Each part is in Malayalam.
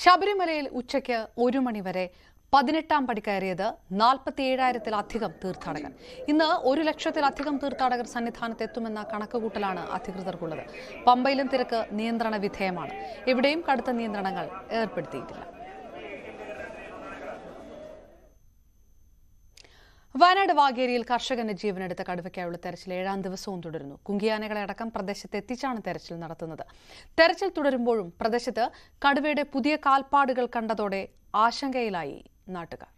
ശബരിമലയിൽ ഉച്ചയ്ക്ക് ഒരു മണിവരെ പതിനെട്ടാം പടി കയറിയത് നാൽപ്പത്തി ഏഴായിരത്തിലധികം തീർത്ഥാടകർ. ഇന്ന് ഒരു ലക്ഷത്തിലധികം തീർത്ഥാടകർ സന്നിധാനത്ത് എത്തുമെന്ന കണക്കുകൂട്ടലാണ് അധികൃതർക്കുള്ളത്. പമ്പയിലും തിരക്ക് നിയന്ത്രണ വിധേയമാണ്. എവിടെയും കടുത്ത നിയന്ത്രണങ്ങൾ ഏർപ്പെടുത്തിയിട്ടില്ല. വയനാട് വാഗേരിയിൽ കർഷകന്റെ ജീവനെടുത്ത കടുവയ്ക്കായുള്ള തെരച്ചിൽ ഏഴാം ദിവസവും തുടരുന്നു. കുങ്കിയാനകളെ അടക്കം പ്രദേശത്ത് എത്തിച്ചാണ് തെരച്ചിൽ നടത്തുന്നത്. തെരച്ചിൽ തുടരുമ്പോഴും പ്രദേശത്ത് കടുവയുടെ പുതിയ കാൽപ്പാടുകൾ കണ്ടതോടെ ആശങ്കയിലായി നാട്ടുകാർ.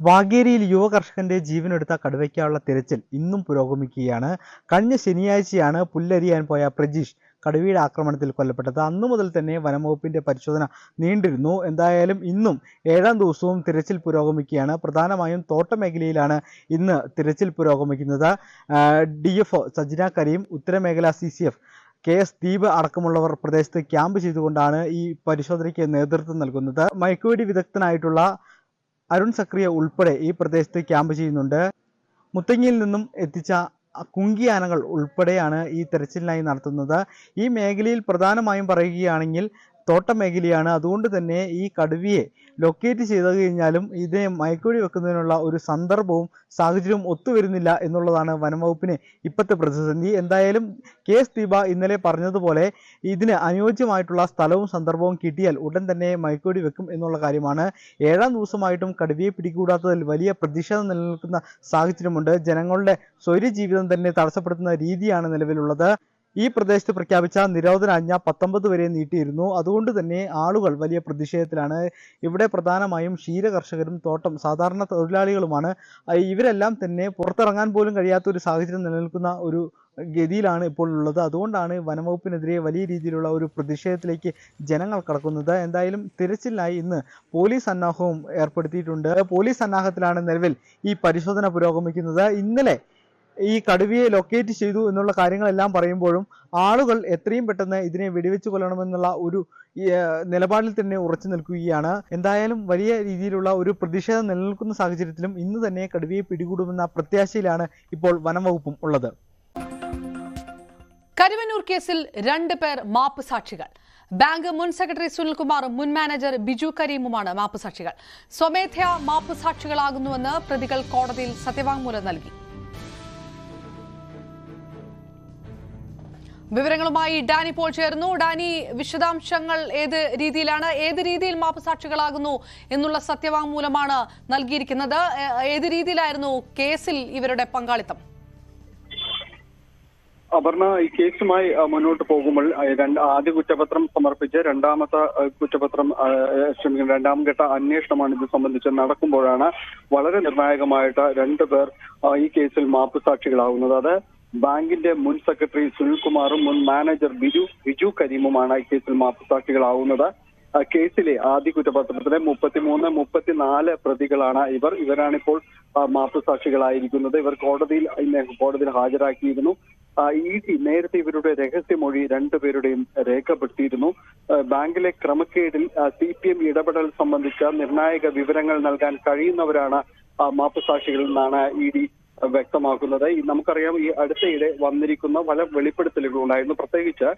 വാഗേരിയിൽ യുവ കർഷകന്റെ ജീവനെടുത്ത കടുവയ്ക്കായുള്ള തെരച്ചിൽ ഇന്നും പുരോഗമിക്കുകയാണ്. കഴിഞ്ഞ ശനിയാഴ്ചയാണ് പുല്ലരിയാൻ പോയ പ്രജീഷ് കടുവയുടെ ആക്രമണത്തിൽ കൊല്ലപ്പെട്ടത്. അന്നു മുതൽ തന്നെ വനംവകുപ്പിന്റെ പരിശോധന നീണ്ടിരുന്നു. എന്തായാലും ഇന്നും ഏഴാം ദിവസവും തിരച്ചിൽ പുരോഗമിക്കുകയാണ്. പ്രധാനമായും തോട്ടമേഖലയിലാണ് ഇന്ന് തിരച്ചിൽ പുരോഗമിക്കുന്നത്. D F Sajna Kareem ഉത്തരമേഖല C C F K S Deep അടക്കമുള്ളവർ പ്രദേശത്ത് ക്യാമ്പ് ചെയ്തുകൊണ്ടാണ് ഈ പരിശോധനയ്ക്ക് നേതൃത്വം നൽകുന്നത്. മയക്കുവെടി വിദഗ്ധനായിട്ടുള്ള അരുൺ സക്രിയ ഉൾപ്പെടെ ഈ പ്രദേശത്ത് ക്യാമ്പ് ചെയ്യുന്നുണ്ട്. മുത്തങ്ങിയിൽ നിന്നും എത്തിച്ച കുങ്കിയാനകൾ ഉൾപ്പെടെയാണ് ഈ തെരച്ചിലിനായി നടത്തുന്നത്. ഈ മേഖലയിൽ പ്രധാനമായും പറയുകയാണെങ്കിൽ തോട്ടം മേഖലയാണ് അതുകൊണ്ട് തന്നെ ഈ കടുവയെ ലൊക്കേറ്റ് ചെയ്തു കഴിഞ്ഞാലും ഇതിനെ മയക്കുഴി വെക്കുന്നതിനുള്ള ഒരു സന്ദർഭവും സാഹചര്യവും ഒത്തുവരുന്നില്ല എന്നുള്ളതാണ് വനംവകുപ്പിന് ഇപ്പോഴത്തെ പ്രതിസന്ധി. എന്തായാലും കെ എസ് ദീപ ഇന്നലെ പറഞ്ഞതുപോലെ ഇതിന് അനുയോജ്യമായിട്ടുള്ള സ്ഥലവും സന്ദർഭവും കിട്ടിയാൽ ഉടൻ തന്നെ മയക്കുഴി വെക്കും എന്നുള്ള കാര്യമാണ്. ഏഴാം ദിവസമായിട്ടും കടുവയെ പിടികൂടാത്തതിൽ വലിയ പ്രതിഷേധം നിലനിൽക്കുന്ന സാഹചര്യമുണ്ട്. ജനങ്ങളുടെ സ്വൈര്യ ജീവിതം തന്നെ തടസ്സപ്പെടുത്തുന്ന രീതിയാണ് നിലവിലുള്ളത്. ഈ പ്രദേശത്ത് പ്രഖ്യാപിച്ച നിരോധനാജ്ഞ പത്തൊമ്പത് വരെ നീട്ടിയിരുന്നു. അതുകൊണ്ട് തന്നെ ആളുകൾ വലിയ പ്രതിഷേധത്തിലാണ്. ഇവിടെ പ്രധാനമായും ക്ഷീര കർഷകരും തോട്ടം സാധാരണ തൊഴിലാളികളുമാണ്. ഇവരെല്ലാം തന്നെ പുറത്തിറങ്ങാൻ പോലും കഴിയാത്ത ഒരു സാഹചര്യം നിലനിൽക്കുന്ന ഒരു ഗതിയിലാണ് ഇപ്പോൾ ഉള്ളത്. അതുകൊണ്ടാണ് വനംവകുപ്പിനെതിരെ വലിയ രീതിയിലുള്ള ഒരു പ്രതിഷേധത്തിലേക്ക് ജനങ്ങൾ കടക്കുന്നത്. എന്തായാലും തിരച്ചിലിനായി ഇന്ന് പോലീസ് സന്നാഹവും ഏർപ്പെടുത്തിയിട്ടുണ്ട്. പോലീസ് സന്നാഹത്തിലാണ് നിലവിൽ ഈ പരിശോധന പുരോഗമിക്കുന്നത്. ഇന്നലെ ഈ കടുവയെ ലൊക്കേറ്റ് ചെയ്തു എന്നുള്ള കാര്യങ്ങളെല്ലാം പറയുമ്പോഴും ആളുകൾ എത്രയും പെട്ടെന്ന് ഇതിനെ വെടിവെച്ച് കൊല്ലണമെന്നുള്ള ഒരു നിലപാടിൽ തന്നെ ഉറച്ചു നിൽക്കുകയാണ്. എന്തായാലും വലിയ രീതിയിലുള്ള ഒരു പ്രതിഷേധം നിലനിൽക്കുന്ന സാഹചര്യത്തിലും ഇന്ന് തന്നെ കടുവയെ പിടികൂടുമെന്ന പ്രത്യാശയിലാണ് ഇപ്പോൾ വനം വകുപ്പും ഉള്ളത്. കരുവന്നൂർ കേസിൽ രണ്ട് പേർ മാപ്പ് സാക്ഷികൾ ബാങ്ക് മുൻ സെക്രട്ടറി സുനിൽകുമാറും മുൻ മാനേജർ ബിജു കരീമുമാണ് മാപ്പ് സാക്ഷികൾ സ്വമേധയാ മാപ്പ് സാക്ഷികളാകുന്നുവെന്ന് പ്രതികൾ കോടതിയിൽ സത്യവാങ്മൂലം നൽകി. വിവരങ്ങളുമായി ഡാനി പോൾ ചേർന്നു ഡാനി വിശദാംശങ്ങൾ ഏത് രീതിയിലാണ്? ഏത് രീതിയിൽ മാപ്പ് സാക്ഷികളാകുന്നു എന്നുള്ള സത്യവാങ്മൂലമാണ് നൽകിയിരിക്കുന്നത്. ഏത് രീതിയിലായിരുന്നു കേസിൽ ഇവരുടെ പങ്കാളിത്തം? അപർണ ഈ കേസുമായി മുന്നോട്ട് പോകുമ്പോൾ രണ്ട് ആദ്യ കുറ്റപത്രം സമർപ്പിച്ച് രണ്ടാമത്തെ കുറ്റപത്രം ശ്രമിക്കുന്ന രണ്ടാം ഘട്ട അന്വേഷണമാണ് ഇത് സംബന്ധിച്ച് നടക്കുമ്പോഴാണ് വളരെ നിർണായകമായിട്ട് രണ്ടു പേർ ഈ കേസിൽ മാപ്പ് സാക്ഷികളാവുന്നത് അത് ബാങ്കിന്റെ മുൻ സെക്രട്ടറി സുനിൽകുമാറും മുൻ മാനേജർ ബിജു ബിജു കരീമുമാണ് ഈ കേസിൽ മാപ്പുസാക്ഷികളാവുന്നത്. കേസിലെ ആദ്യ കുറ്റപത്രത്തിലെ മുപ്പത്തിമൂന്ന് മുപ്പത്തിനാല് പ്രതികളാണ് ഇവർ. ഇവരാണിപ്പോൾ മാപ്പുസാക്ഷികളായിരിക്കുന്നത്. മാപ്പ് ഇവർ കോടതിയിൽ ഇന്ന് കോടതിയിൽ ഹാജരാക്കിയിരുന്നു. ഡി നേരത്തെ ഇവരുടെ രഹസ്യമൊഴി രണ്ടുപേരുടെയും രേഖപ്പെടുത്തിയിരുന്നു. ബാങ്കിലെ ക്രമക്കേടിൽ സി പി എം ഇടപെടൽ സംബന്ധിച്ച നിർണായക വിവരങ്ങൾ നൽകാൻ കഴിയുന്നവരാണ് മാപ്പുസാക്ഷികളിൽ നിന്നാണ് ഇ ഡി വ്യക്തമാക്കുന്നത്. നമുക്കറിയാം ഈ അടുത്തയിടെ വന്നിരിക്കുന്ന പല വെളിപ്പെടുത്തലുകൾ ഉണ്ടായിരുന്നു പ്രത്യേകിച്ച്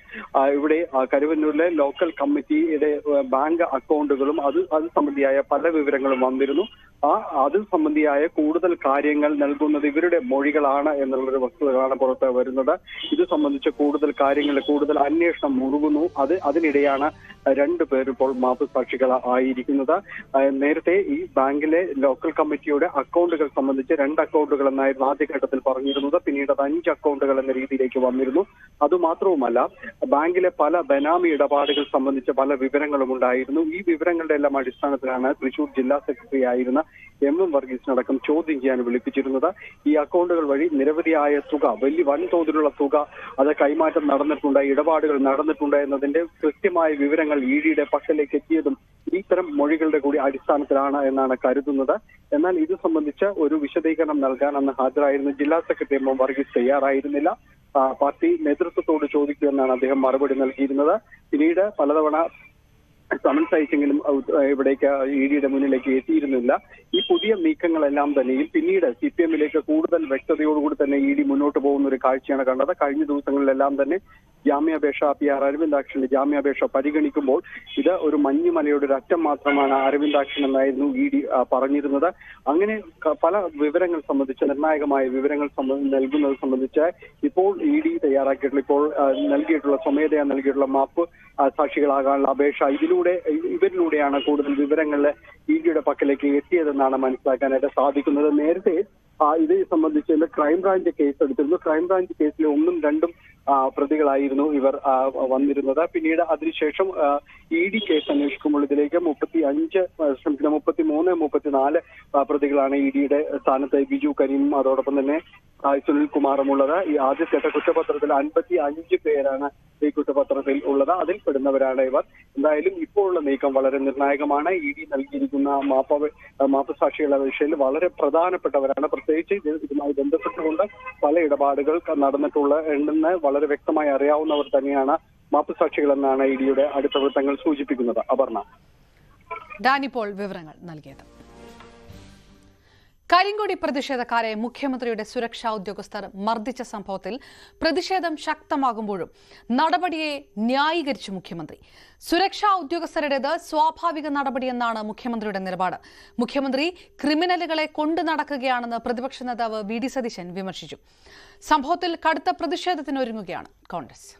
ഇവിടെ കരുവന്നൂരിലെ ലോക്കൽ കമ്മിറ്റിയുടെ ബാങ്ക് അക്കൗണ്ടുകളും അത് അത് സംബന്ധിയായ പല വിവരങ്ങളും വന്നിരുന്നു. ആ അത് സംബന്ധിയായ കൂടുതൽ കാര്യങ്ങൾ നൽകുന്നത് ഇവരുടെ മൊഴികളാണ് എന്നുള്ളൊരു വസ്തുതകളാണ് പുറത്ത് വരുന്നത്. ഇത് സംബന്ധിച്ച് കൂടുതൽ കാര്യങ്ങൾ കൂടുതൽ അന്വേഷണം മുറുകുന്നു. അത് അതിനിടെയാണ് രണ്ടു പേർ ഇപ്പോൾ മാപ്പ് സാക്ഷികൾ ആയിരിക്കുന്നത് നേരത്തെ ഈ ബാങ്കിലെ ലോക്കൽ കമ്മിറ്റിയുടെ അക്കൗണ്ടുകൾ സംബന്ധിച്ച് രണ്ട് അക്കൗണ്ടുകൾ എന്നായിരുന്നു ആദ്യഘട്ടത്തിൽ പറഞ്ഞിരുന്നത്. പിന്നീട് അത് അഞ്ച് അക്കൗണ്ടുകൾ എന്ന രീതിയിലേക്ക് വന്നിരുന്നു. അതുമാത്രവുമല്ല ബാങ്കിലെ പല ബനാമി ഇടപാടുകൾ സംബന്ധിച്ച് പല വിവരങ്ങളും ഉണ്ടായിരുന്നു. ഈ വിവരങ്ങളുടെ എല്ലാം അടിസ്ഥാനത്തിലാണ് തൃശൂർ ജില്ലാ സെക്രട്ടറി ആയിരുന്ന എം എം വർഗീസിനടക്കം ചോദ്യം ചെയ്യാൻ വിളിപ്പിച്ചിരുന്നത്. ഈ അക്കൗണ്ടുകൾ വഴി നിരവധിയായ തുക വലിയ വൻതോതിലുള്ള തുക അത് കൈമാറ്റം നടന്നിട്ടുണ്ട് ഇടപാടുകൾ നടന്നിട്ടുണ്ട് എന്നതിന്റെ കൃത്യമായ വിവരങ്ങൾ ഇ ഡിയുടെ പക്കലേക്ക് എത്തിയതും ഇത്തരം മൊഴികളുടെ കൂടി അടിസ്ഥാനത്തിലാണ് എന്നാണ് കരുതുന്നത്. എന്നാൽ ഇത് സംബന്ധിച്ച് ഒരു വിശദീകരണം നൽകാൻ അന്ന് ഹാജരായിരുന്ന. ജില്ലാ സെക്രട്ടറി എം വർഗീസ് തയ്യാറായിരുന്നില്ല. പാർട്ടി നേതൃത്വത്തോട് ചോദിക്കുമെന്നാണ് അദ്ദേഹം മറുപടി നൽകിയിരുന്നത്. പിന്നീട് പലതവണ സമൻസ് അയച്ചെങ്കിലും ഇവിടേക്ക് ഇ ഡിയുടെ മുന്നിലേക്ക് എത്തിയിരുന്നില്ല. ഈ പുതിയ നീക്കങ്ങളെല്ലാം തന്നെയും പിന്നീട് സി പി എമ്മിലേക്ക് കൂടുതൽ വ്യക്തതയോടുകൂടി തന്നെ ഇ ഡി മുന്നോട്ട് പോകുന്ന ഒരു കാഴ്ചയാണ് കണ്ടത്. കഴിഞ്ഞ ദിവസങ്ങളിലെല്ലാം തന്നെ ജാമ്യാപേക്ഷ പി ആർ അരവിന്ദാക്ഷന്റെ ജാമ്യാപേക്ഷ പരിഗണിക്കുമ്പോൾ ഇത് ഒരു മഞ്ഞുമലയുടെ ഒരു അറ്റം മാത്രമാണ് അരവിന്ദാക്ഷൻ എന്നായിരുന്നു ഇ ഡി പറഞ്ഞിരുന്നത്. അങ്ങനെ പല വിവരങ്ങൾ സംബന്ധിച്ച് നിർണായകമായ വിവരങ്ങൾ നൽകുന്നത് സംബന്ധിച്ച് ഇപ്പോൾ ഇ ഡി തയ്യാറാക്കിയിട്ടുള്ള ഇപ്പോൾ നൽകിയിട്ടുള്ള സ്വമേധയാ നൽകിയിട്ടുള്ള മാപ്പ് സാക്ഷികളാകാനുള്ള അപേക്ഷ. ഇതിലൂടെ ഇവരിലൂടെയാണ് കൂടുതൽ വിവരങ്ങൾ ഇഡിയുടെ പക്കലേക്ക് എത്തിയതെന്നാണ് മനസ്സിലാക്കാനായിട്ട് സാധിക്കുന്നത്. നേരത്തെ ഇതേ സംബന്ധിച്ച് ക്രൈംബ്രാഞ്ച് കേസ് എടുത്തിരുന്നു ക്രൈംബ്രാഞ്ച് കേസിലെ ഒന്നും രണ്ടും പ്രതികളായിരുന്നു ഇവർ വന്നിരുന്നത്. പിന്നീട് അതിനുശേഷം ഇ ഡി കേസ് അന്വേഷിക്കുമ്പോൾ ഇതിലേക്ക് മുപ്പത്തി അഞ്ച് ശ്രമിക്കുന്ന മുപ്പത്തി മൂന്ന് മുപ്പത്തിനാല് പ്രതികളാണ് ഇ ഡിയുടെ സ്ഥാനത്ത് ബിജു കരീം അതോടൊപ്പം തന്നെ സുനിൽ കുമാറും ഉള്ളത്. ഈ ആദ്യഘട്ട കുറ്റപത്രത്തിൽ അൻപത്തി അഞ്ച് പേരാണ് ഈ കുറ്റപത്രത്തിൽ ഉള്ളത്. അതിൽ പെടുന്നവരാണ് ഇവർ. എന്തായാലും ഇപ്പോഴുള്ള നീക്കം വളരെ നിർണായകമാണ്. ഇ ഡി നൽകിയിരിക്കുന്ന മാപ്പ മാപ്പ് വിഷയത്തിൽ വളരെ പ്രധാനപ്പെട്ടവരാണ്. പ്രത്യേകിച്ച് ഇത് ഇതുമായി ബന്ധപ്പെട്ടുകൊണ്ട് പല ഇടപാടുകൾ നടന്നിട്ടുള്ള ഉണ്ടെന്ന് വളരെ വ്യക്തമായി അറിയാവുന്നവർ തന്നെയാണ് മാപ്പ് സാക്ഷികളെന്നാണ് എന്നാണ് ഇ ഡിയുടെ അടുത്ത വൃത്തങ്ങൾ സൂചിപ്പിക്കുന്നത്. അപർണ. ഡാനിപ്പോൾ വിവരങ്ങൾ നൽകിയത്. കരിങ്കൊടി പ്രതിഷേധക്കാരെ മുഖ്യമന്ത്രിയുടെ സുരക്ഷാ ഉദ്യോഗസ്ഥർ മർദ്ദിച്ച സംഭവത്തിൽ പ്രതിഷേധം ശക്തമാകുമ്പോഴും നടപടിയെ ന്യായീകരിച്ചു മുഖ്യമന്ത്രി. സുരക്ഷാ ഉദ്യോഗസ്ഥരുടേത് സ്വാഭാവിക നടപടിയെന്നാണ് മുഖ്യമന്ത്രിയുടെ നിലപാട്. മുഖ്യമന്ത്രി ക്രിമിനലുകളെ കൊണ്ടു നടക്കുകയാണെന്ന് പ്രതിപക്ഷ നേതാവ് വി ഡി സതീശൻ വിമർശിച്ചു. സംഭവത്തിൽ കടുത്ത പ്രതിഷേധത്തിനൊരുങ്ങുകയാണ് കോൺഗ്രസ്.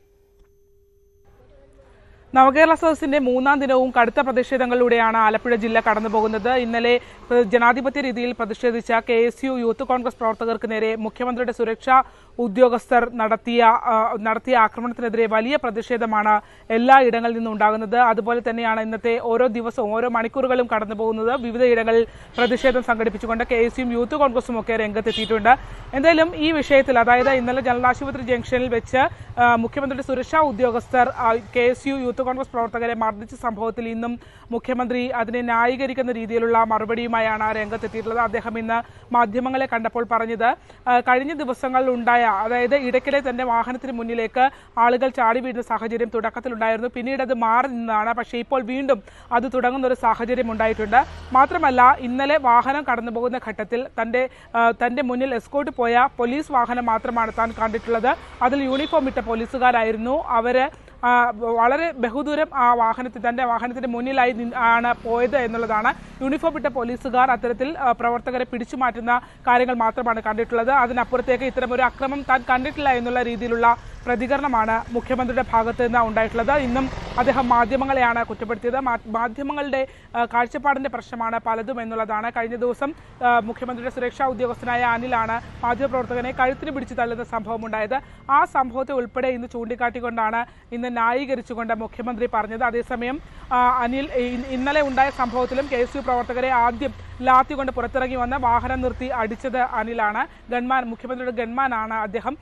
നവകേരള സദസ്സിന്റെ മൂന്നാം ദിനവും കടുത്ത പ്രതിഷേധങ്ങളിലൂടെയാണ് ആലപ്പുഴ ജില്ല കടന്നുപോകുന്നത്. ഇന്നലെ ജനാധിപത്യ രീതിയിൽ പ്രതിഷേധിച്ച കെ യൂത്ത് കോൺഗ്രസ് പ്രവർത്തകർക്ക് നേരെ മുഖ്യമന്ത്രിയുടെ സുരക്ഷാ ഉദ്യോഗസ്ഥർ നടത്തിയ നടത്തിയ ആക്രമണത്തിനെതിരെ വലിയ പ്രതിഷേധമാണ് എല്ലാ ഇടങ്ങളിൽ നിന്നും ഉണ്ടാകുന്നത്. അതുപോലെ തന്നെയാണ് ഇന്നത്തെ ഓരോ ദിവസവും ഓരോ മണിക്കൂറുകളും കടന്നു പോകുന്നത് വിവിധയിടങ്ങളിൽ പ്രതിഷേധം സംഘടിപ്പിച്ചുകൊണ്ട് കെ എസ് യും യൂത്ത് കോൺഗ്രസും ഒക്കെ രംഗത്തെത്തിയിട്ടുണ്ട്. എന്തായാലും ഈ വിഷയത്തിൽ അതായത് ഇന്നലെ ജനറൽ ജംഗ്ഷനിൽ വെച്ച് മുഖ്യമന്ത്രിയുടെ സുരക്ഷാ ഉദ്യോഗസ്ഥർ K S U youth Congress പ്രവർത്തകരെ മർദ്ദിച്ച സംഭവത്തിൽ ഇന്നും മുഖ്യമന്ത്രി അതിനെ ന്യായീകരിക്കുന്ന രീതിയിലുള്ള മറുപടിയുമായാണ് രംഗത്തെത്തിയിട്ടുള്ളത്. അദ്ദേഹം ഇന്ന് മാധ്യമങ്ങളെ കണ്ടപ്പോൾ പറഞ്ഞത് കഴിഞ്ഞ ദിവസങ്ങളിൽ ഉണ്ടായ അതായത് ഇടയ്ക്കിടെ തന്നെ വാഹനത്തിന് മുന്നിലേക്ക് ആളുകൾ ചാടി വീഴുന്ന സാഹചര്യം തുടക്കത്തിലുണ്ടായിരുന്നു. പിന്നീട് അത് മാറി നിന്നതാണ്. പക്ഷേ ഇപ്പോൾ വീണ്ടും അത് തുടങ്ങുന്ന ഒരു സാഹചര്യം ഉണ്ടായിട്ടുണ്ട്. മാത്രമല്ല ഇന്നലെ വാഹനം കടന്നുപോകുന്ന ഘട്ടത്തിൽ തന്റെ തന്റെ മുന്നിൽ എസ്കോട്ട് പോയ പോലീസ് വാഹനം മാത്രമാണ് താൻ കണ്ടിട്ടുള്ളത്. അതിൽ യൂണിഫോം ഇട്ട പോലീസുകാരായിരുന്നു. അവർ ആ, വളരെ ബഹുദൂരം ആ വാഹനത്തിൽ തന്റെ വാഹനത്തിന്റെ മുന്നിലായി ആണ് പോയത് എന്നുള്ളതാണ്. യൂണിഫോം ഇട്ട പോലീസുകാർ അത്തരത്തിൽ പ്രവർത്തകരെ പിടിച്ചു മാറ്റുന്ന കാര്യങ്ങൾ മാത്രമാണ് കണ്ടിട്ടുള്ളത്. അതിനപ്പുറത്തേക്ക് ഇത്തരം ഒരു അക്രമം താൻ കണ്ടിട്ടില്ല എന്നുള്ള രീതിയിലുള്ള പ്രതികരണമാണ് മുഖ്യമന്ത്രിയുടെ ഭാഗത്ത് നിന്ന് ഉണ്ടായിട്ടുള്ളത്. ഇന്നും അദ്ദേഹം മാധ്യമങ്ങളെയാണ് കുറ്റപ്പെടുത്തിയത്. മാധ്യമങ്ങളുടെ കാഴ്ചപ്പാടിന്റെ പ്രശ്നമാണ് പലതും എന്നുള്ളതാണ്. കഴിഞ്ഞ ദിവസം മുഖ്യമന്ത്രിയുടെ സുരക്ഷാ ഉദ്യോഗസ്ഥനായ അനിലാണ് മാധ്യമപ്രവർത്തകനെ കഴുത്തിന് പിടിച്ചു തള്ളുന്ന സംഭവം ഉണ്ടായത്. ആ സംഭവത്തെ ഉൾപ്പെടെ ഇന്ന് ചൂണ്ടിക്കാട്ടിക്കൊണ്ടാണ് ഇന്ന് ന്യായീകരിച്ചുകൊണ്ട് മുഖ്യമന്ത്രി പറഞ്ഞത്. അതേസമയം അനിൽ ഇന്നലെ ഉണ്ടായ സംഭവത്തിലും കെ പ്രവർത്തകരെ ആദ്യം ലാത്തി കൊണ്ട് പുറത്തിറങ്ങി വന്ന് വാഹനം നിർത്തി അടിച്ചത് അനിലാണ്. ഗൺമാൻ മുഖ്യമന്ത്രിയുടെ ഗൺമാനാണ് അദ്ദേഹം.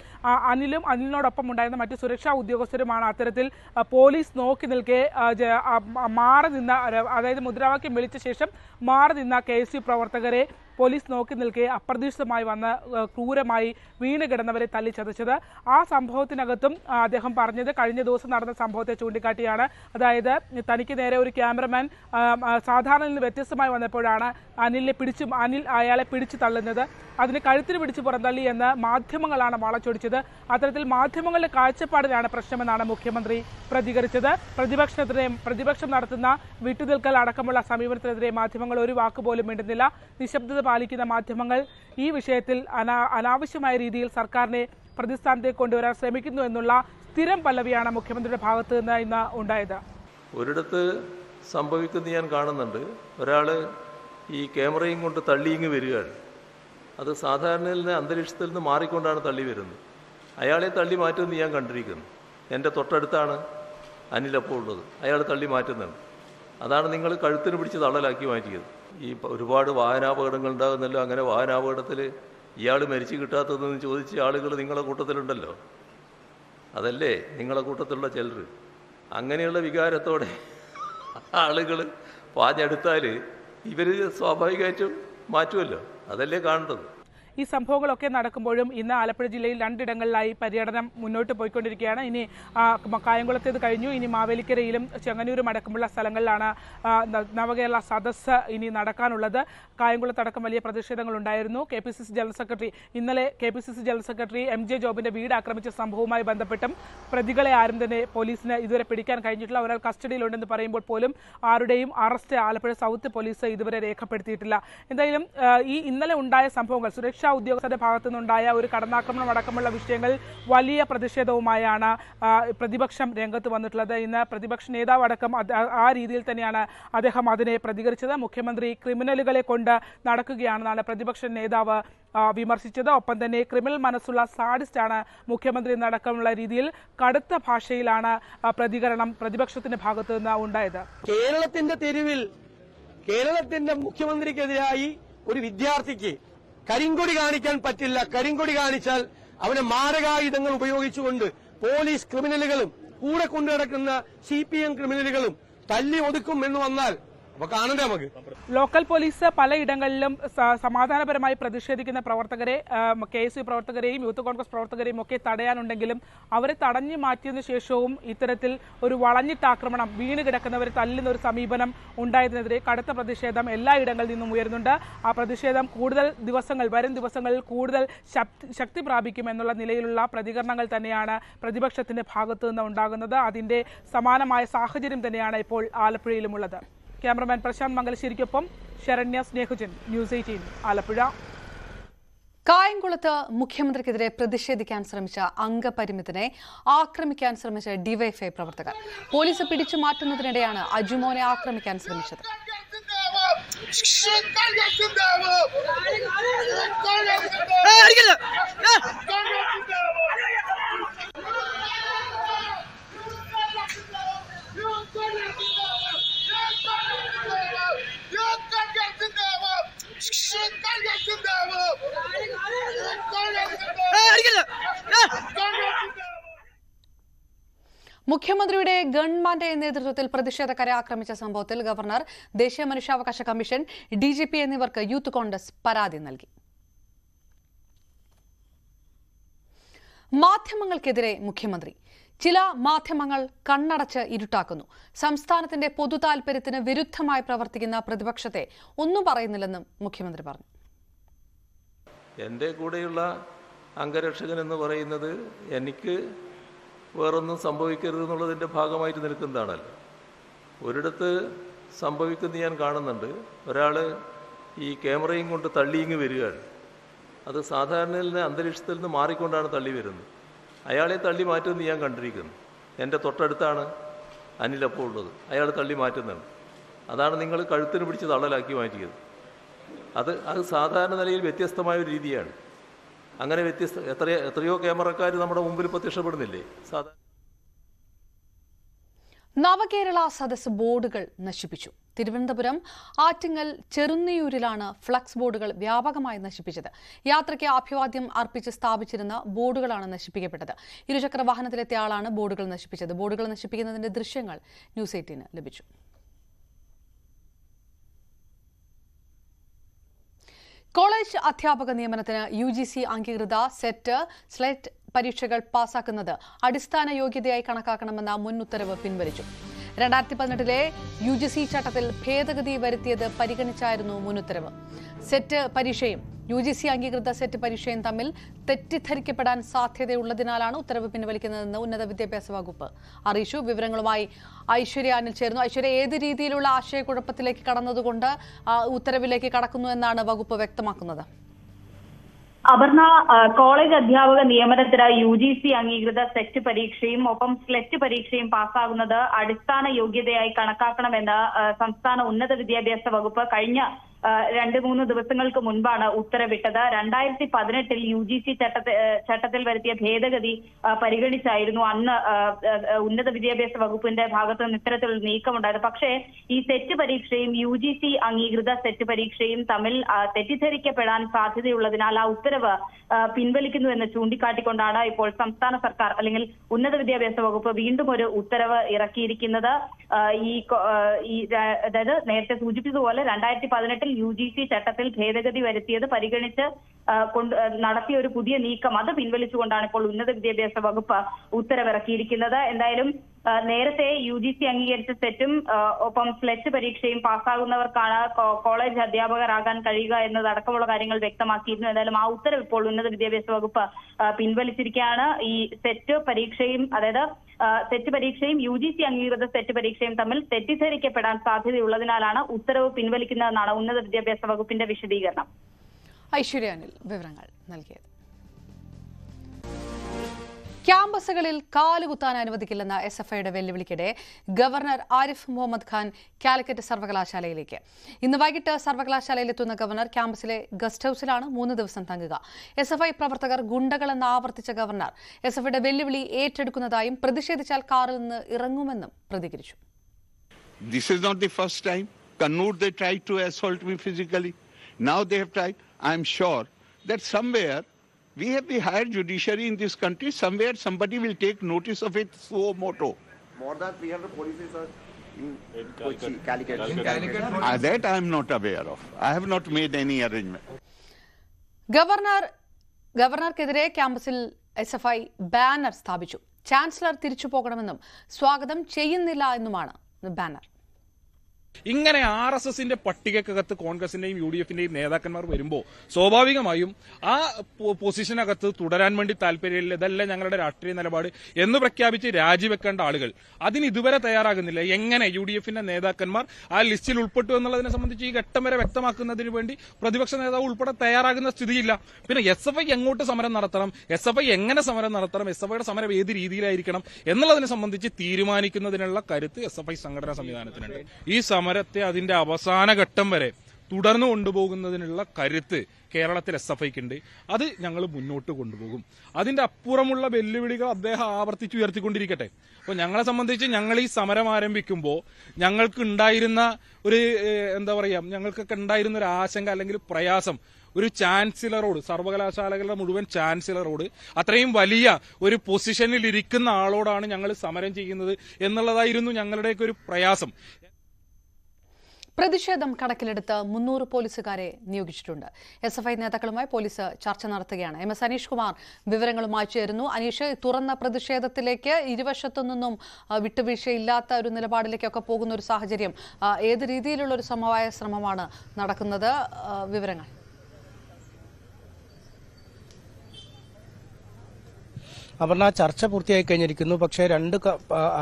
അനിലും അനിലിനോടൊപ്പം ഉണ്ടായിരുന്ന മറ്റ് സുരക്ഷാ ഉദ്യോഗസ്ഥരുമാണ് അത്തരത്തിൽ പോലീസ് നോക്കി നിൽക്കെ മാറി നിന്ന അതായത് മുദ്രാവാക്യം വിളിച്ച ശേഷം മാറി നിന്ന കെ പ്രവർത്തകരെ. പോലീസ് നോക്കി നിൽക്കെ അപ്രതീക്ഷിതമായി വന്ന് ക്രൂരമായി വീണ് കിടന്നവരെ തല്ലിച്ചതച്ചത്. ആ സംഭവത്തിനകത്തും അദ്ദേഹം പറഞ്ഞത് കഴിഞ്ഞ ദിവസം നടന്ന സംഭവത്തെ ചൂണ്ടിക്കാട്ടിയാണ്. അതായത് തനിക്ക് നേരെ ഒരു ക്യാമറമാൻ ആ, ആ, സാധാരണ നിന്ന് വ്യത്യസ്തമായി വന്നപ്പോഴാണ് അനിലിനെ പിടിച്ചു അനിൽ അയാളെ പിടിച്ചു തള്ളുന്നത്. അതിന് കഴുത്തിന് പിടിച്ചു പുറന്തള്ളി എന്ന് മാധ്യമങ്ങളാണ് വളച്ചൊടിച്ചത്. അത്തരത്തിൽ മാധ്യമങ്ങളുടെ കാഴ്ചപ്പാടിലാണ് പ്രശ്നമെന്നാണ് മുഖ്യമന്ത്രി പ്രതികരിച്ചത്. പ്രതിപക്ഷത്തിനെ പ്രതിപക്ഷം നടത്തുന്ന വിട്ടുനിൽക്കൽ അടക്കമുള്ള സമീപനത്തിനെതിരെ മാധ്യമങ്ങൾ ഒരു വാക്കുപോലും മിണ്ടുന്നില്ല. നിശബ്ദത പാലിക്കുന്ന മാധ്യമങ്ങൾ ഈ വിഷയത്തിൽ അനാ അനാവശ്യമായ രീതിയിൽ സർക്കാരിനെ പ്രതിസ്ഥാനത്തേക്ക് കൊണ്ടുവരാൻ ശ്രമിക്കുന്നു എന്നുള്ള സ്ഥിരം പല്ലവിയാണ് മുഖ്യമന്ത്രിയുടെ ഭാഗത്ത് നിന്ന് ഇന്ന് ഉണ്ടായത്. ഒരിടത്ത് സംഭവിക്കുന്നത് ഞാൻ കാണുന്നുണ്ട്. ഒരാൾ ഈ ക്യാമറയും കൊണ്ട് തള്ളിയിങ്ങ് വരികയാണ്. അത് സാധാരണയിൽ നിന്ന് അന്തരീക്ഷത്തിൽ നിന്ന് മാറിക്കൊണ്ടാണ് തള്ളി വരുന്നത്. അയാളെ തള്ളി മാറ്റുമെന്ന് ഞാൻ കണ്ടിരിക്കുന്നു. എന്റെ തൊട്ടടുത്താണ് അനിലപ്പോൾ ഉള്ളത്. അയാൾ തള്ളി മാറ്റുന്നുണ്ട്. അതാണ് നിങ്ങൾ കഴുത്തിന് പിടിച്ച് തള്ളലാക്കി മാറ്റിയത്. ഈ ഒരുപാട് വാഹനാപകടങ്ങൾ ഉണ്ടാകുന്നല്ലോ അങ്ങനെ വാഹനാപകടത്തിൽ ഇയാൾ മരിച്ചു കിട്ടാത്തതെന്ന് ചോദിച്ച ആളുകൾ നിങ്ങളെ കൂട്ടത്തിലുണ്ടല്ലോ. അതല്ലേ നിങ്ങളെ കൂട്ടത്തിലുള്ള ചിലർ അങ്ങനെയുള്ള വികാരത്തോടെ ആളുകൾ പാഞ്ഞെടുത്താൽ ഇവർ സ്വാഭാവികമായിട്ടും മാറ്റുമല്ലോ. അതല്ലേ കാണേണ്ടത് ഈ സംഭവങ്ങളൊക്കെ നടക്കുമ്പോഴും ഇന്ന് ആലപ്പുഴ ജില്ലയിൽ രണ്ടിടങ്ങളിലായി പര്യടനം മുന്നോട്ട് പോയിക്കൊണ്ടിരിക്കുകയാണ്. ഇനി കായംകുളത്തേത് കഴിഞ്ഞു. ഇനി മാവേലിക്കരയിലും ചെങ്ങന്നൂരും അടക്കമുള്ള സ്ഥലങ്ങളിലാണ് നവകേരള സദസ്സ് ഇനി നടക്കാനുള്ളത്. കായംകുളത്തടക്കം വലിയ പ്രതിഷേധങ്ങൾ ഉണ്ടായിരുന്നു K P C C general secretary ഇന്നലെ K P C C general secretary M J ജോബിന്റെ വീട് ആക്രമിച്ച സംഭവവുമായി ബന്ധപ്പെട്ടും പ്രതികളെ ആരും തന്നെ പോലീസിന് ഇതുവരെ പിടിക്കാൻ കഴിഞ്ഞിട്ടില്ല. ഒരാൾ കസ്റ്റഡിയിലുണ്ടെന്ന് പറയുമ്പോൾ പോലും ആരുടെയും അറസ്റ്റ് ആലപ്പുഴ സൗത്ത് പോലീസ് ഇതുവരെ രേഖപ്പെടുത്തിയിട്ടില്ല. എന്തായാലും ഈ ഇന്നലെ ഉണ്ടായ സംഭവങ്ങൾ സുരക്ഷാ ഉദ്യോഗസ്ഥരുടെ ഭാഗത്തു നിന്നുണ്ടായ ഒരു കടന്നാക്രമണം അടക്കമുള്ള വിഷയങ്ങൾ വലിയ പ്രതിഷേധവുമായാണ് പ്രതിപക്ഷം രംഗത്ത് വന്നിട്ടുള്ളത്. ഇന്ന് പ്രതിപക്ഷ നേതാവ് അടക്കം ആ- രീതിയിൽ തന്നെയാണ് അദ്ദേഹം അതിനെ പ്രതികരിച്ചത്. മുഖ്യമന്ത്രി ക്രിമിനലുകളെ കൊണ്ട് നടക്കുകയാണെന്നാണ് പ്രതിപക്ഷ നേതാവ് വിമർശിച്ചത്. ഒപ്പം തന്നെ ക്രിമിനൽ മനസ്സുള്ള സാഡിസ്റ്റാണ് മുഖ്യമന്ത്രി എന്നടക്കമുള്ള രീതിയിൽ കടുത്ത ഭാഷയിലാണ് പ്രതികരണം പ്രതിപക്ഷത്തിന്റെ ഭാഗത്തു നിന്ന് ഉണ്ടായത്. കേരളത്തിന്റെ തെരുവിൽ കേരളത്തിന്റെ മുഖ്യമന്ത്രിക്കെതിരായി ഒരു വിദ്യാർത്ഥിക്ക് കരിങ്കൊടി കാണിക്കാൻ പറ്റില്ല. കരിങ്കൊടി കാണിച്ചാൽ അവനെ മാരകായുധങ്ങൾ ഉപയോഗിച്ചുകൊണ്ട് പോലീസ് ക്രിമിനലുകളും കൂടെ കൊണ്ടു നടക്കുന്ന സി പി എം ക്രിമിനലുകളും തല്ലി ഒതുക്കും എന്ന് വന്നാൽ ലോക്കൽ പോലീസ് പലയിടങ്ങളിലും സമാധാനപരമായി പ്രതിഷേധിക്കുന്ന പ്രവർത്തകരെ കെ എസ് യു പ്രവർത്തകരെയും യൂത്ത് കോൺഗ്രസ് പ്രവർത്തകരെയും ഒക്കെ തടയാനുണ്ടെങ്കിലും അവരെ തടഞ്ഞു മാറ്റിയതിനു ശേഷവും ഇത്തരത്തിൽ ഒരു വളഞ്ഞിട്ട് ആക്രമണം വീണ് കിടക്കുന്നവരെ തല്ലുന്ന ഒരു സമീപനം ഉണ്ടായതിനെതിരെ കടുത്ത പ്രതിഷേധം എല്ലായിടങ്ങളിൽ നിന്നും ഉയരുന്നുണ്ട്. ആ പ്രതിഷേധം കൂടുതൽ ദിവസങ്ങൾ വരും ദിവസങ്ങളിൽ കൂടുതൽ ശക്തി പ്രാപിക്കും എന്നുള്ള നിലയിലുള്ള പ്രതികരണങ്ങൾ തന്നെയാണ് പ്രതിപക്ഷത്തിന്റെ ഭാഗത്തു നിന്ന് ഉണ്ടാകുന്നത്. അതിന്റെ സമാനമായ സാഹചര്യം തന്നെയാണ് ഇപ്പോൾ ആലപ്പുഴയിലുമുള്ളത്. ക്യാമറമാൻ പ്രശാന്ത് മംഗലശ്ശേരിക്കൊപ്പം ശരണ്യ സ്നേഹജൻ ന്യൂസ് എയ്റ്റീൻ ആലപ്പുഴ. കായംകുളത്ത് മുഖ്യമന്ത്രിക്കെതിരെ പ്രതിഷേധിക്കാൻ ശ്രമിച്ച അംഗപരിമിതനെ ആക്രമിക്കാൻ ശ്രമിച്ച ഡിവൈഎഫ്ഐ പ്രവർത്തകർ. പോലീസ് പിടിച്ചു മാറ്റുന്നതിനിടെയാണ് അജുമോനെ ആക്രമിക്കാൻ ശ്രമിച്ചത്. മുഖ്യമന്ത്രിയുടെ ഗവൺമെന്റ് നേതൃത്വത്തിൽ പ്രതിഷേധക്കാരെ ആക്രമിച്ച സംഭവത്തിൽ ഗവർണർ ദേശീയ മനുഷ്യാവകാശ കമ്മീഷൻ ഡി ജി പി എന്നിവർക്ക് യൂത്ത് കോൺഗ്രസ് പരാതി നൽകി. മാധ്യമങ്ങൾക്കെതിരെ മുഖ്യമന്ത്രി. ചില മാധ്യമങ്ങൾ കണ്ണടച്ച് ഇരുട്ടാക്കുന്നു. സംസ്ഥാനത്തിന്റെ പൊതു താൽപര്യത്തിന് വിരുദ്ധമായി പ്രവർത്തിക്കുന്ന പ്രതിപക്ഷത്തെ ഒന്നും പറയുന്നില്ലെന്നും മുഖ്യമന്ത്രി പറഞ്ഞു. എന്റെ കൂടെയുള്ള അംഗരക്ഷകൻ എന്ന് പറയുന്നത് എനിക്ക് വേറൊന്നും സംഭവിക്കരുത് എന്നുള്ളതിന്റെ ഭാഗമായിട്ട് നിൽക്കുന്നതാണല്ലോ ഒരിടത്ത് സംഭവിക്കുന്നത് ഞാൻ കാണുന്നുണ്ട്. ഒരാൾ ഈ ക്യാമറയും കൊണ്ട് തള്ളിയിങ്ങ് വരികയാണ്. അത് സാധാരണയിൽ നിന്ന് അന്തരീക്ഷത്തിൽ നിന്ന് മാറിക്കൊണ്ടാണ് തള്ളി വരുന്നത്. അയാളെ തള്ളി മാറ്റുമെന്ന് ഞാൻ കണ്ടിരിക്കുന്നു. എന്റെ തൊട്ടടുത്താണ് അനിലപ്പോൾ ഉള്ളത്. അയാൾ തള്ളി മാറ്റുന്നുണ്ട്. അതാണ് നിങ്ങൾ കഴുത്തിന് പിടിച്ച് തള്ളലാക്കി മാറ്റിയത്. അത് അത് സാധാരണ നിലയിൽ വ്യത്യസ്തമായ ഒരു രീതിയാണ്. അങ്ങനെ വ്യത്യസ്ത എത്ര എത്രയോ ക്യാമറക്കാർ നമ്മുടെ മുമ്പിൽ പ്രത്യക്ഷപ്പെടുന്നില്ലേ സാധാരണ നവകേരള സദസ് ബോർഡുകൾ നശിപ്പിച്ചു. തിരുവനന്തപുരം ആറ്റിങ്ങൽ ചെറുന്നിയൂരിലാണ് ഫ്ലക്സ് ബോർഡുകൾ വ്യാപകമായി നശിപ്പിച്ചത്. യാത്രയ്ക്ക് ആഭിവാദ്യം അർപ്പിച്ച് സ്ഥാപിച്ചിരുന്ന ബോർഡുകളാണ് നശിപ്പിക്കപ്പെട്ടത്. ഇരുചക്ര വാഹനത്തിലെത്തിയ ആളാണ് ബോർഡുകൾ നശിപ്പിച്ചത്. ബോർഡുകൾ നശിപ്പിക്കുന്നതിന്റെ ദൃശ്യങ്ങൾ ന്യൂസ് എയ്റ്റീന് ലഭിച്ചു. കോളേജ് അധ്യാപക നിയമനത്തിന് യു ജി സി അംഗീകൃത സെറ്റ് സ്ലെറ്റ് പരീക്ഷകൾ പാസാക്കുന്നത് അടിസ്ഥാന യോഗ്യതയായി കണക്കാക്കണമെന്ന മുൻ ഉത്തരവ് പിൻവലിച്ചു. രണ്ടായിരത്തി പതിനെട്ടിലെ യു ജി സി ചട്ടത്തിൽ ഭേദഗതി വരുത്തിയത് പരിഗണിച്ചായിരുന്നു മുൻ ഉത്തരവ് സെറ്റ് പരീക്ഷയും യു ജി സി അംഗീകൃത സെറ്റ് പരീക്ഷയും തമ്മിൽ തെറ്റിദ്ധരിക്കപ്പെടാൻ സാധ്യതയുള്ളതിനാലാണ് ഉത്തരവ് പിൻവലിക്കുന്നതെന്ന് ഉന്നത വിദ്യാഭ്യാസ വകുപ്പ് അറിയിച്ചു. വിവരങ്ങളുമായി ഐശ്വര്യ അനിൽ ചേർന്നു ഐശ്വര്യ ഏത് രീതിയിലുള്ള ആശയക്കുഴപ്പത്തിലേക്ക് കടന്നതുകൊണ്ട് ഉത്തരവിലേക്ക് കടക്കുന്നു എന്നാണ് വകുപ്പ് വ്യക്തമാക്കുന്നത്? അപർണ കോളേജ് അധ്യാപക നിയമനത്തിന് യു ജി സി അംഗീകൃത സെറ്റ് പരീക്ഷയും ഒപ്പം സ്ലെറ്റ് പരീക്ഷയും പാസ്സാകുന്നത് അടിസ്ഥാന യോഗ്യതയായി കണക്കാക്കണമെന്ന് സംസ്ഥാന ഉന്നത വിദ്യാഭ്യാസ വകുപ്പ് കഴിഞ്ഞ രണ്ട് മൂന്ന് ദിവസങ്ങൾക്ക് മുൻപാണ് ഉത്തരവിട്ടത്. രണ്ടായിരത്തി പതിനെട്ടിൽ യു ജി സി ചട്ടത്തിൽ ചട്ടത്തിൽ വരുത്തിയ ഭേദഗതി പരിഗണിച്ചായിരുന്നു അന്ന് ഉന്നത വിദ്യാഭ്യാസ വകുപ്പിന്റെ ഭാഗത്ത് നിന്ന് ഇത്തരത്തിലുള്ള നീക്കമുണ്ടായത്. പക്ഷേ ഈ സെറ്റ് പരീക്ഷയും യു ജി സി അംഗീകൃത സെറ്റ് പരീക്ഷയും തമ്മിൽ തെറ്റിദ്ധരിക്കപ്പെടാൻ സാധ്യതയുള്ളതിനാൽ ആ ഉത്തരവ് പിൻവലിക്കുന്നു എന്ന് ചൂണ്ടിക്കാട്ടിക്കൊണ്ടാണ് ഇപ്പോൾ സംസ്ഥാന സർക്കാർ അല്ലെങ്കിൽ ഉന്നത വിദ്യാഭ്യാസ വകുപ്പ് വീണ്ടും ഒരു ഉത്തരവ് ഇറക്കിയിരിക്കുന്നത്. ഈ അതായത് നേരത്തെ സൂചിപ്പിച്ചതുപോലെ രണ്ടായിരത്തി പതിനെട്ടിൽ യു ജി സി ചട്ടത്തിൽ ഭേദഗതി വരുത്തിയത് പരിഗണിച്ച് നടത്തിയ ഒരു പുതിയ നീക്കം അത് പിൻവലിച്ചുകൊണ്ടാണ് ഇപ്പോൾ ഉന്നത വിദ്യാഭ്യാസ വകുപ്പ് ഉത്തരവിറക്കിയിരിക്കുന്നത്. എന്തായാലും നേരത്തെ യു ജി സി അംഗീകരിച്ച സെറ്റും ഒപ്പം ഫ്ലെറ്റ് പരീക്ഷയും പാസ്സാകുന്നവർക്കാണ് കോളേജ് അധ്യാപകരാകാൻ കഴിയുക എന്നതടക്കമുള്ള കാര്യങ്ങൾ വ്യക്തമാക്കിയിരുന്നു. എന്തായാലും ആ ഉത്തരവ് ഇപ്പോൾ ഉന്നത വിദ്യാഭ്യാസ വകുപ്പ് പിൻവലിച്ചിരിക്കുകയാണ്. ഈ സെറ്റ് പരീക്ഷയും അതായത് സെറ്റ് പരീക്ഷയും യു ജി സി അംഗീകൃത സെറ്റ് പരീക്ഷയും തമ്മിൽ തെറ്റിദ്ധരിക്കപ്പെടാൻ സാധ്യതയുള്ളതിനാലാണ് ഉത്തരവ് പിൻവലിക്കുന്നതെന്നാണ് ഉന്നത വിദ്യാഭ്യാസ വകുപ്പിന്റെ വിശദീകരണം. ഐശ്വര്യ അനിൽ വിവരങ്ങൾ നൽകിയത്. ക്യാമ്പസുകളിൽ കാലുകുത്താൻ അനുവദിക്കില്ലെന്ന എസ് എഫ് ഐയുടെ വെല്ലുവിളിക്കിടെ ഗവർണർ ആരിഫ് മുഹമ്മദ് ഖാൻ കാലിക്കറ്റ് സർവകലാശാലയിലേക്ക് ഇന്ന് വൈകിട്ട് സർവകലാശാലയിലെത്തുന്ന ഗവർണർ ക്യാമ്പസിലെ ഗസ്റ്റ് ഹൌസിലാണ് മൂന്ന് ദിവസം തങ്ങുക എസ് എഫ് ഐ പ്രവർത്തകർ ഗുണ്ടകളെന്ന് ആവർത്തിച്ച ഗവർണർ എസ് എഫ് ഐയുടെ വെല്ലുവിളി ഏറ്റെടുക്കുന്നതായും പ്രതിഷേധിച്ചാൽ കാറിൽ നിന്ന് ഇറങ്ങുമെന്നും പ്രതികരിച്ചു This is not the first time. Kannur, they tried to assault me physically. Now they have tried. I am sure that somewhere we have the higher judiciary in this country. Somewhere somebody will take notice of it so moto. More than 300 policies are in, Kochi, Calicut. Uh, that am not aware of. I have not made any arrangement. Governor ഗവർണർക്കെതിരെ ക്യാമ്പസിൽ എസ് എഫ് ഐ ബാനർ സ്ഥാപിച്ചു ചാൻസലർ തിരിച്ചു പോകണമെന്നും സ്വാഗതം ചെയ്യുന്നില്ല എന്നുമാണ് ബാനർ ഇങ്ങനെ ആർ എസ് എസിന്റെ പട്ടികക്കകത്ത് കോൺഗ്രസിന്റെയും യു ഡി എഫിന്റെയും നേതാക്കന്മാർ വരുമ്പോൾ സ്വാഭാവികമായും ആ പൊസിഷനകത്ത് തുടരാൻ വേണ്ടി താല്പര്യമില്ല ഇതല്ല ഞങ്ങളുടെ രാഷ്ട്രീയ നിലപാട് എന്ന് പ്രഖ്യാപിച്ച് രാജിവെക്കേണ്ട ആളുകൾ. അതിന് ഇതുവരെ തയ്യാറാകുന്നില്ല. എങ്ങനെ യു ഡി എഫിന്റെ നേതാക്കന്മാർ ആ ലിസ്റ്റിൽ ഉൾപ്പെട്ടു എന്നുള്ളതിനെ സംബന്ധിച്ച് ഈ ഘട്ടം വരെ വ്യക്തമാക്കുന്നതിന് വേണ്ടി പ്രതിപക്ഷ നേതാവ് ഉൾപ്പെടെ തയ്യാറാകുന്ന സ്ഥിതിയില്ല. പിന്നെ എസ് എഫ് ഐ എങ്ങോട്ട് സമരം നടത്തണം? എസ് എഫ് ഐ എങ്ങനെ സമരം നടത്തണം? എസ് എഫ് ഐയുടെ സമരം ഏത് രീതിയിലായിരിക്കണം? എന്നുള്ളതിനെ സംബന്ധിച്ച് തീരുമാനിക്കുന്നതിനുള്ള കരുത്ത് എസ് എഫ് ഐ സംഘടനാ സംവിധാനത്തിനുണ്ട്. ഈ സമരത്തെ അതിന്റെ അവസാന ഘട്ടം വരെ തുടർന്നു കൊണ്ടുപോകുന്നതിനുള്ള കരുത്ത് കേരളത്തിൽ എസ് എഫ് ഐക്ക് ഉണ്ട് അത് ഞങ്ങൾ മുന്നോട്ട് കൊണ്ടുപോകും. അതിന്റെ അപ്പുറമുള്ള വെല്ലുവിളികൾ അദ്ദേഹം ആവർത്തിച്ച് ഉയർത്തിക്കൊണ്ടിരിക്കട്ടെ. അപ്പോൾ ഞങ്ങളെ സംബന്ധിച്ച് ഞങ്ങൾ ഈ സമരം ആരംഭിക്കുമ്പോൾ ഞങ്ങൾക്ക് ഉണ്ടായിരുന്ന ഒരു എന്താ പറയാ ഞങ്ങൾക്കൊക്കെ ഉണ്ടായിരുന്ന ഒരു ആശങ്ക അല്ലെങ്കിൽ പ്രയാസം ഒരു ചാൻസലറോട് സർവകലാശാലകളുടെ മുഴുവൻ ചാൻസലറോട് അത്രയും വലിയ ഒരു പൊസിഷനിൽ ഇരിക്കുന്ന ആളോടാണ് ഞങ്ങൾ സമരം ചെയ്യുന്നത് എന്നുള്ളതായിരുന്നു ഞങ്ങളുടെയൊക്കെ ഒരു പ്രയാസം. പ്രതിഷേധം കണക്കിലെടുത്ത് മുന്നൂറ് പോലീസുകാരെ നിയോഗിച്ചിട്ടുണ്ട്. എസ് എഫ് ഐ നേതാക്കളുമായി പോലീസ് ചർച്ച നടത്തുകയാണ്. എം എസ് അനീഷ് കുമാർ വിവരങ്ങളുമായി ചേരുന്നു. അനീഷ് തുറന്ന പ്രതിഷേധത്തിലേക്ക് ഇരുവശത്തു നിന്നും വിട്ടുവീഴ്ചയില്ലാത്ത ഒരു നിലപാടിലേക്കൊക്കെ പോകുന്ന ഒരു സാഹചര്യം ഏത് രീതിയിലുള്ള ഒരു സമവായ ശ്രമമാണ് നടക്കുന്നത്? വിവരങ്ങൾ. അപർണ ചർച്ച പൂർത്തിയായി കഴിഞ്ഞിരിക്കുന്നു. പക്ഷേ രണ്ട്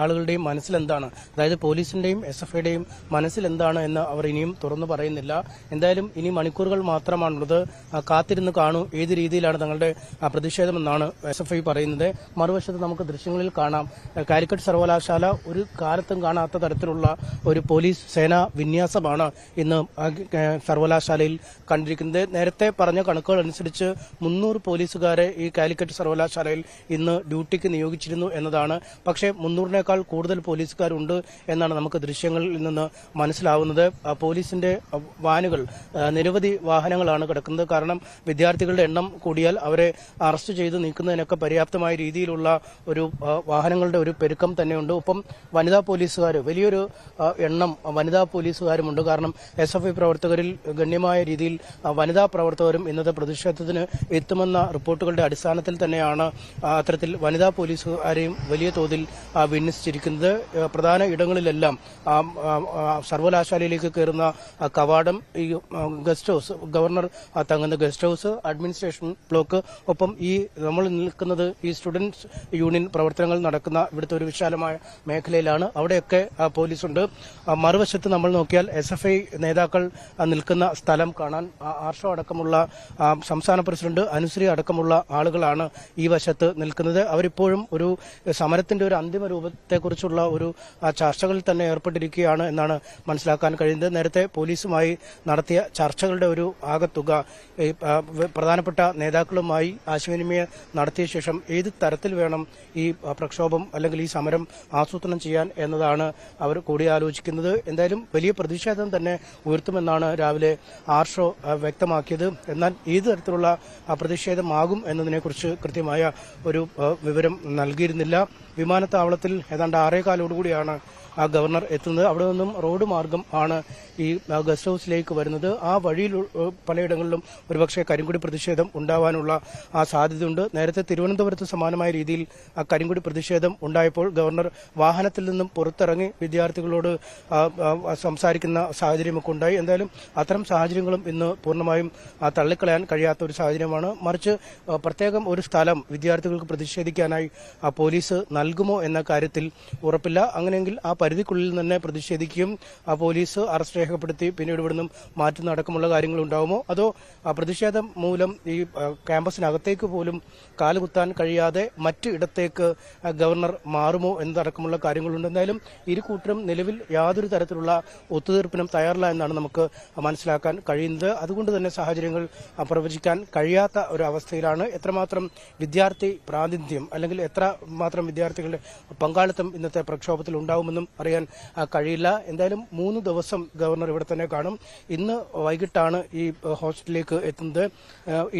ആളുകളുടെയും മനസ്സിൽ എന്താണ് അതായത് പോലീസിന്റെയും എസ് എഫ് ഐയുടെയും മനസ്സിൽ എന്താണ് എന്ന് അവർ ഇനിയും തുറന്നു പറയുന്നില്ല. എന്തായാലും ഇനി മണിക്കൂറുകൾ മാത്രമാണുള്ളത്. കാത്തിരുന്ന് കാണൂ ഏത് രീതിയിലാണ് തങ്ങളുടെ പ്രതിഷേധമെന്നാണ് എസ് എഫ് ഐ പറയുന്നത്. മറുവശത്ത് നമുക്ക് ദൃശ്യങ്ങളിൽ കാണാം. കാലിക്കറ്റ് സർവകലാശാല ഒരു കാലത്തും കാണാത്ത തരത്തിലുള്ള ഒരു പോലീസ് സേനാ വിന്യാസമാണ് ഇന്ന് സർവകലാശാലയിൽ കണ്ടിരിക്കുന്നത്. നേരത്തെ പറഞ്ഞ കണക്കുകൾ അനുസരിച്ച് മുന്നൂറ് പോലീസുകാരെ ഈ കാലിക്കറ്റ് സർവകലാശാലയിൽ ഇന്ന് ഡ്യൂട്ടിക്ക് നിയോഗിച്ചിരുന്നു എന്നതാണ്. പക്ഷേ മുന്നൂറിനേക്കാൾ കൂടുതൽ പോലീസുകാരുണ്ട് എന്നാണ് നമുക്ക് ദൃശ്യങ്ങളിൽ നിന്ന് മനസ്സിലാവുന്നത്. പോലീസിന്റെ വാനുകൾ നിരവധി വാഹനങ്ങളാണ് കിടക്കുന്നത്. കാരണം വിദ്യാർത്ഥികളുടെ എണ്ണം കൂടിയാൽ അവരെ അറസ്റ്റ് ചെയ്ത് നീക്കുന്നതിനൊക്കെ പര്യാപ്തമായ രീതിയിലുള്ള ഒരു വാഹനങ്ങളുടെ ഒരു പെരുക്കം തന്നെയുണ്ട്. ഒപ്പം വനിതാ പോലീസുകാർ വലിയൊരു എണ്ണം വനിതാ പോലീസുകാരുമുണ്ട്. കാരണം എസ് എഫ് ഐ പ്രവർത്തകരിൽ ഗണ്യമായ രീതിയിൽ വനിതാ പ്രവർത്തകരും ഇന്നത്തെ പ്രതിഷേധത്തിന് എത്തുമെന്ന റിപ്പോർട്ടുകളുടെ അടിസ്ഥാനത്തിൽ തന്നെയാണ് ആ, അത്തരത്തിൽ വനിതാ പോലീസുകാരെയും വലിയ തോതിൽ വിന്യസിച്ചിരിക്കുന്നത് പ്രധാന ഇടങ്ങളിലെല്ലാം സർവകലാശാലയിലേക്ക് കയറുന്ന കവാടം ഈ ഗസ്റ്റ് ഹൌസ് ഗവർണർ തങ്ങുന്ന ഗസ്റ്റ് ഹൌസ് അഡ്മിനിസ്ട്രേഷൻ ബ്ലോക്ക് ഒപ്പം ഈ നമ്മൾ നിൽക്കുന്നത് ഈ സ്റ്റുഡൻസ് യൂണിയൻ പ്രവർത്തനങ്ങൾ നടക്കുന്ന ഇവിടുത്തെ ഒരു വിശാലമായ മേഖലയിലാണ്. അവിടെയൊക്കെ പോലീസുണ്ട്. മറുവശത്ത് നമ്മൾ നോക്കിയാൽ എസ് എഫ് ഐ നേതാക്കൾ നിൽക്കുന്ന സ്ഥലം കാണാൻ ആർഷോ അടക്കമുള്ള സംസ്ഥാന പ്രസിഡന്റ് അനുശ്രീ അടക്കമുള്ള ആളുകളാണ് ഈ വശത്ത് നിൽക്കുന്നത്. അവരിപ്പോഴും ഒരു സമരത്തിന്റെ ഒരു അന്തിമ രൂപത്തെക്കുറിച്ചുള്ള ഒരു ചർച്ചകളിൽ തന്നെ ഏർപ്പെട്ടിരിക്കുകയാണ് എന്നാണ് മനസ്സിലാക്കാൻ കഴിയുന്നത്. നേരത്തെ പോലീസുമായി നടത്തിയ ചർച്ചകളുടെ ഒരു ആകത്തുക പ്രധാനപ്പെട്ട നേതാക്കളുമായി ആശയവിനിമയം നടത്തിയ ശേഷം ഏത് തരത്തിൽ വേണം ഈ പ്രക്ഷോഭം അല്ലെങ്കിൽ ഈ സമരം ആസൂത്രണം ചെയ്യാൻ എന്നതാണ് അവർ കൂടിയാലോചിക്കുന്നത്. എന്തായാലും വലിയ പ്രതിഷേധം തന്നെ ഉയർത്തുമെന്നാണ് രാവിലെ ആർഷോ വ്യക്തമാക്കിയത്. എന്നാൽ ഏത് തരത്തിലുള്ള പ്രതിഷേധമാകും എന്നതിനെക്കുറിച്ച് കൃത്യമായ ഒരു വിവരം നൽകിയിരുന്നില്ല. വിമാനത്താവളത്തിൽ ഏതാണ്ട് ആറേകാലോടുകൂടിയാണ് ഗവർണർ എത്തുന്നത്. അവിടെ നിന്നും റോഡ് മാർഗം ആണ് ഈ ഗസ്റ്റ് ഹൌസിലേക്ക് വരുന്നത്. ആ വഴിയിൽ പലയിടങ്ങളിലും ഒരുപക്ഷെ കരിങ്കുടി പ്രതിഷേധം ഉണ്ടാവാനുള്ള ആ സാധ്യതയുണ്ട്. നേരത്തെ തിരുവനന്തപുരത്ത് സമാനമായ രീതിയിൽ ആ കരിങ്കുടി പ്രതിഷേധം ഉണ്ടായപ്പോൾ ഗവർണർ വാഹനത്തിൽ നിന്നും പുറത്തിറങ്ങി വിദ്യാർത്ഥികളോട് ആ, ആ, സംസാരിക്കുന്ന സാഹചര്യമൊക്കെ ഉണ്ടായി. എന്തായാലും അത്തരം സാഹചര്യങ്ങളും ഇന്ന് പൂർണമായും തള്ളിക്കളയാൻ കഴിയാത്ത ഒരു സാഹചര്യമാണ്. മറിച്ച് ആ, പ്രത്യേകം ഒരു സ്ഥലം വിദ്യാർത്ഥികൾക്ക് പ്രതിഷേധിക്കാനായി ആ, പോലീസ് നൽകുമോ എന്ന കാര്യത്തിൽ ഉറപ്പില്ല. അങ്ങനെയെങ്കിൽ ആ പരിധിക്കുള്ളിൽ തന്നെ പ്രതിഷേധിക്കും. പോലീസ് അറസ്റ്റ് രേഖപ്പെടുത്തി പിന്നീട് ഇവിടുന്ന് മാറ്റുന്ന അടക്കമുള്ള കാര്യങ്ങൾ ഉണ്ടാവുമോ അതോ പ്രതിഷേധം മൂലം ഈ ക്യാമ്പസിനകത്തേക്ക് പോലും കാലുകുത്താൻ കഴിയാതെ മറ്റ് ഇടത്തേക്ക് ഗവർണർ മാറുമോ എന്നതടക്കമുള്ള കാര്യങ്ങളുണ്ട്. എന്തായാലും ഇരു കൂട്ടരും നിലവിൽ യാതൊരു തരത്തിലുള്ള ഒത്തുതീർപ്പിനും തയ്യാറില്ല എന്നാണ് നമുക്ക് മനസ്സിലാക്കാൻ കഴിയുന്നത്. അതുകൊണ്ട് തന്നെ സാഹചര്യങ്ങൾ പ്രവചിക്കാൻ കഴിയാത്ത ഒരു അവസ്ഥയിലാണ് എത്രമാത്രം വിദ്യാർത്ഥി പ്രാതിനിധ്യം അല്ലെങ്കിൽ എത്ര മാത്രം വിദ്യാർത്ഥികളുടെ പങ്കാളിത്തം ഇന്നത്തെ പ്രക്ഷോഭത്തിൽ ഉണ്ടാവുമെന്നും അറിയാൻ കഴിയില്ല. എന്തായാലും മൂന്ന് ദിവസം ഗവർണർ ഇവിടെ തന്നെ കാണും. ഇന്ന് വൈകിട്ടാണ് ഈ ഹോസ്റ്റലിലേക്ക് എത്തുന്നത്.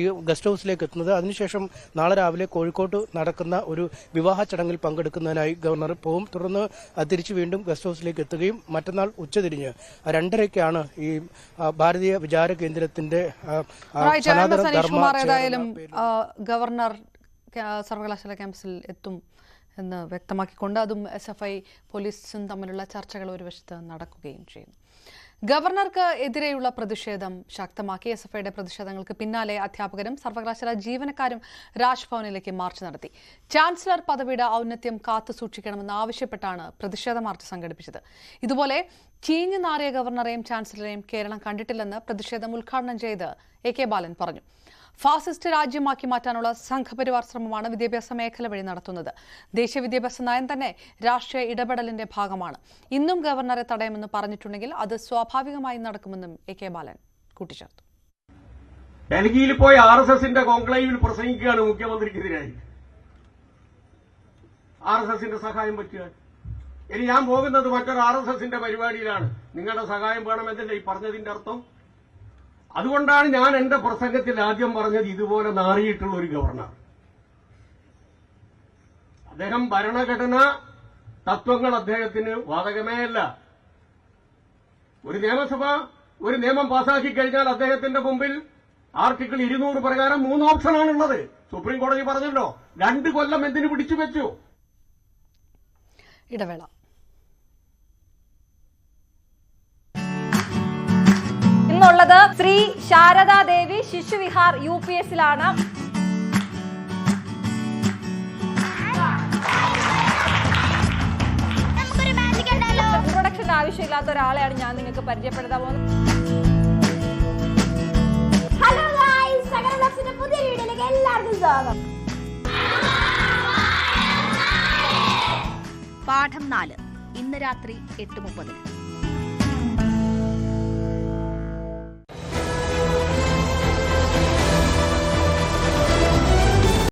ഈ ഗസ്റ്റ് ഹൌസിലേക്ക് എത്തുന്നത്. അതിനുശേഷം നാളെ രാവിലെ കോഴിക്കോട്ട് നടക്കുന്ന ഒരു വിവാഹ ചടങ്ങിൽ പങ്കെടുക്കുന്നതിനായി ഗവർണർ പോകും തുടർന്ന് തിരിച്ചു വീണ്ടും ഗസ്റ്റ് ഹൌസിലേക്ക് എത്തുകയും മറ്റന്നാൾ ഉച്ചതിരിഞ്ഞ്. രണ്ടരയ്ക്കാണ് ഈ ഭാരതീയ വിചാര കേന്ദ്രത്തിന്റെ സനാതന ധർമ്മ ഗവർണർ സർവകലാശാല ക്യാമ്പസിൽ എത്തും. എന്ന് വ്യക്തമാക്കിക്കൊണ്ട് അതും എസ് എഫ് ഐ പോലീസും തമ്മിലുള്ള ചർച്ചകൾ ഒരു വശത്ത് നടക്കുകയും ചെയ്യുന്നു. ഗവർണർക്ക് എതിരെയുള്ള പ്രതിഷേധം ശക്തമാക്കി എസ് എഫ് ഐയുടെ പ്രതിഷേധങ്ങൾക്ക് പിന്നാലെ അധ്യാപകരും സർവകലാശാല ജീവനക്കാരും രാജ്ഭവനിലേക്ക് മാർച്ച് നടത്തി. ചാൻസലർ പദവിയുടെ ഔന്നത്യം കാത്തു സൂക്ഷിക്കണമെന്ന് ആവശ്യപ്പെട്ടാണ് പ്രതിഷേധ മാർച്ച് സംഘടിപ്പിച്ചത്. ഇതുപോലെ ചീഞ്ഞു നാറിയ ഗവർണറെയും ചാൻസലറെയും കേരളം കണ്ടിട്ടില്ലെന്ന് പ്രതിഷേധം ഉദ്ഘാടനം ചെയ്ത് എ കെ ബാലൻ പറഞ്ഞു. ഫാസിസ്റ്റ് രാജ്യമാക്കി മാറ്റാനുള്ള സംഘപരിവാർ ശ്രമമാണ് വിദ്യാഭ്യാസ മേഖല വഴി നടത്തുന്നത്. ദേശീയ വിദ്യാഭ്യാസ നയം തന്നെ രാഷ്ട്രീയ ഇടപെടലിന്റെ ഭാഗമാണ്. ഇന്നും ഗവർണറെ തടയുമെന്ന് പറഞ്ഞിട്ടുണ്ടെങ്കിൽ അത് സ്വാഭാവികമായി നടക്കുമെന്നും എ കെ ബാലൻ കൂട്ടിച്ചേർത്തു. ഡൽഹിയിൽ പോയി ആർ എസ് എസിന്റെ കോൺക്ലേവിൽ പ്രസംഗിക്കുകയാണ് മുഖ്യമന്ത്രിക്കെതിരായി. ആർ എസ് എസിന്റെ സഹായം പറ്റുക ഇനി ഞാൻ പോകുന്നത് മറ്റൊരു ആർ എസ് എസിന്റെ പരിപാടിയിലാണ്. നിങ്ങളുടെ സഹായം വേണമെന്നല്ലേ ഈ പറഞ്ഞതിന്റെ അർത്ഥം? അതുകൊണ്ടാണ് ഞാൻ എന്റെ പ്രസംഗത്തിൽ ആദ്യം പറഞ്ഞത് ഇതുപോലെ നാറിയിട്ടുള്ള ഒരു ഗവർണർ. അദ്ദേഹം ഭരണഘടന തത്വങ്ങൾ അദ്ദേഹത്തിന് ബാധകമേ അല്ല. ഒരു നിയമസഭ ഒരു നിയമം പാസാക്കി കഴിഞ്ഞാൽ അദ്ദേഹത്തിന്റെ മുമ്പിൽ ആർട്ടിക്കിൾ ഇരുന്നൂറ് പ്രകാരം മൂന്ന് ഓപ്ഷനാണുള്ളത്. സുപ്രീം കോടതി പറഞ്ഞല്ലോ രണ്ട് കൊല്ലം എന്തിനു പിടിച്ചു വെച്ചു ഇടവേള. ഇന്നുള്ളത് ശ്രീ ശാരദാദേവി ശിശുവിഹാർ യു പി എസിലാണ് ഇൻട്രൊഡക്ഷന്റെ ആവശ്യമില്ലാത്ത ഒരാളെയാണ് ഞാൻ നിങ്ങൾക്ക് പരിചയപ്പെടുത്താൻ പോകുന്നത്. ഹലോ പുതിയ വീഡിയോയിലേക്ക് എല്ലാവർക്കും സ്വാഗതം. പാഠം നാല്. ഇന്ന് രാത്രി എട്ട് മുപ്പതിന്.